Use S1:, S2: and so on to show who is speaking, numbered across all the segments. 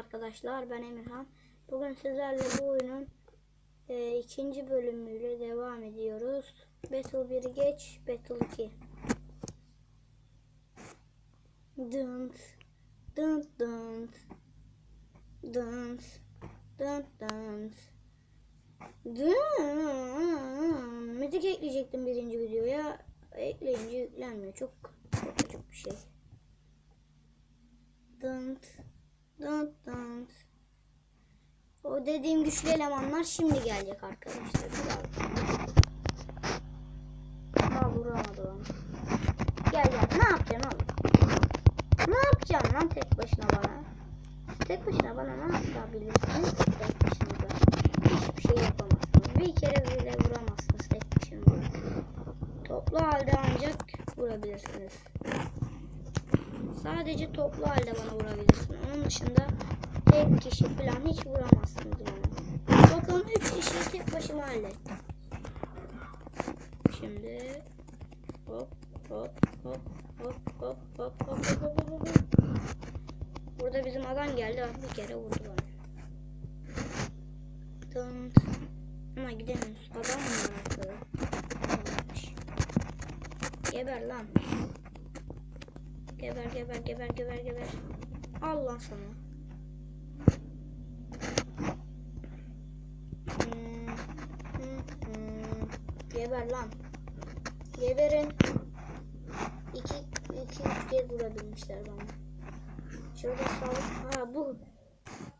S1: arkadaşlar ben Emirhan. Bugün sizlerle bu oyunun e, ikinci bölümüyle devam ediyoruz. Battle 1'i geç, Battle 2. Dın dın dın dın dın dın dın Müzik ekleyecektim birinci videoya. Ekleyince yüklenmiyor. Çok korkutucu bir şey. Dınt, dınt, dınt. O dediğim güçlü elemanlar şimdi gelecek arkadaşlar. Birazdan. Daha vuramadı onu. Gel gel. Ne yapacaksın oğlum? Ne yapacaksın lan tek başına bana? Tek başına bana ne yapabilirsiniz? Tek başınıza. Hiçbir şey yapamazsınız. Bir kere bile vuramazsınız tek başına. Toplu halde ancak vurabilirsiniz. Sadece toplu halde bana vurabilirsin. Onun dışında tek kişi falan hiç vuramazsınız bana. Bakın 3 kişiyi tek başıma hallettim. Şimdi hop hop hop hop hop hop hop hop hop hop hop. Burada bizim adam geldi. Ah, Bir kere vurdu bana. Dın. Ama gidemiyoruz. Adam mı? Varmış. Geber lan. Geber geber geber geber geber. Allah sana. Geber lan. Geberin. İki, iki kez vurabilmişler bana. Şurada sağlık. Ha bu.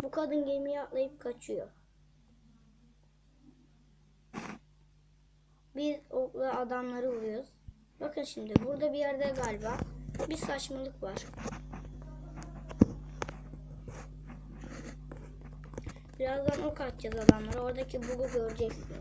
S1: Bu kadın gemiye atlayıp kaçıyor. Biz okla adamları vuruyoruz. Bakın şimdi burada bir yerde galiba bir saçmalık var. Birazdan ok atacağız adamlara. Oradaki bug'u göreceksiniz.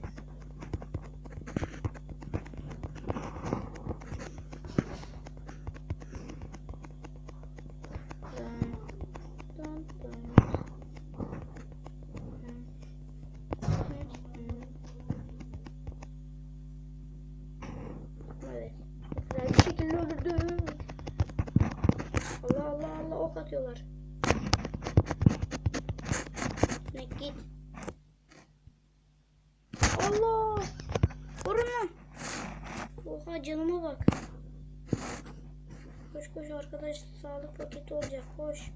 S1: Evet. Güzel şekilde öldürdüm. Allah Allah Allah ok atıyorlar. Ne git. Allah. Vurun lan. Oha canıma bak. Koş koş arkadaş sağlık paketi olacak koş.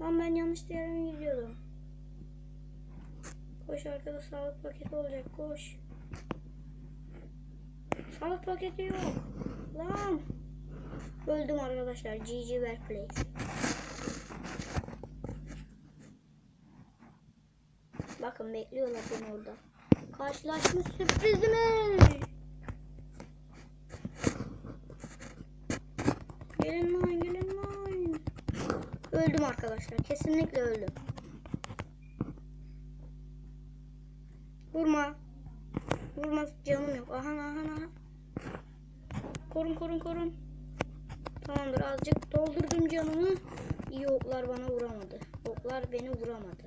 S1: Lan ben yanlış yere mi gidiyordum? Koş arkada sağlık paketi olacak koş. Sağlık paketi yok. Lan. Öldüm arkadaşlar. GG Workplace. Bakın bekliyorlar beni orada. Karşılaşma sürprizimi. Gelin lan gelin lan. Öldüm arkadaşlar. Kesinlikle öldüm. Vurma. Vurma canım yok. Aha aha aha. Korun korun korun. Tamamdır azıcık doldurdum canımı. İyi oklar bana vuramadı. Oklar beni vuramadı.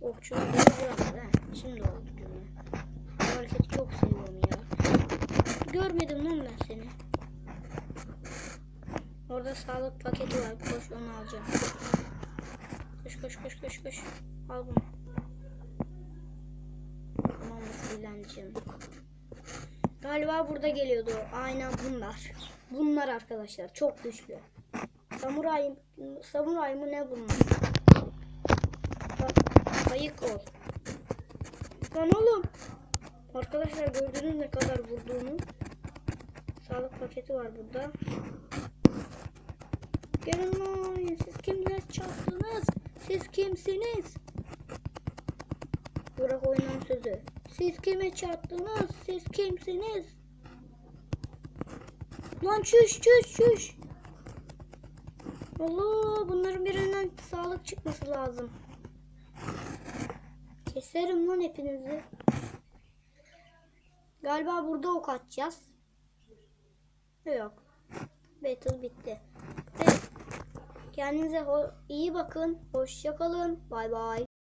S1: Okçular beni vuramadı. He. Şimdi oldu cümle. Bu hareketi çok seviyorum ya. Görmedim lan ben seni. Orada sağlık paketi var. Koş onu alacağım. Koş koş koş koş koş. Al bunu. Tamamdır dilencim. Galiba burada geliyordu. Aynen bunlar. Bunlar arkadaşlar çok güçlü. Samuray, samuray mı ne bunlar? Bak, ayık ol. Lan oğlum. Arkadaşlar gördünüz ne kadar vurduğunu. Sağlık paketi var burada. Gelin lan. Siz kimler çarptınız? Siz kimsiniz? Burak oyunun sözü. Siz kime çarptınız? Siz kimsiniz? Lan çüş çüş çüş. Allah bunların birinden sağlık çıkması lazım. Keserim lan hepinizi. Galiba burada ok atacağız. Yok. Battle bitti. Evet. Kendinize iyi bakın. Hoşça kalın. Bay bay.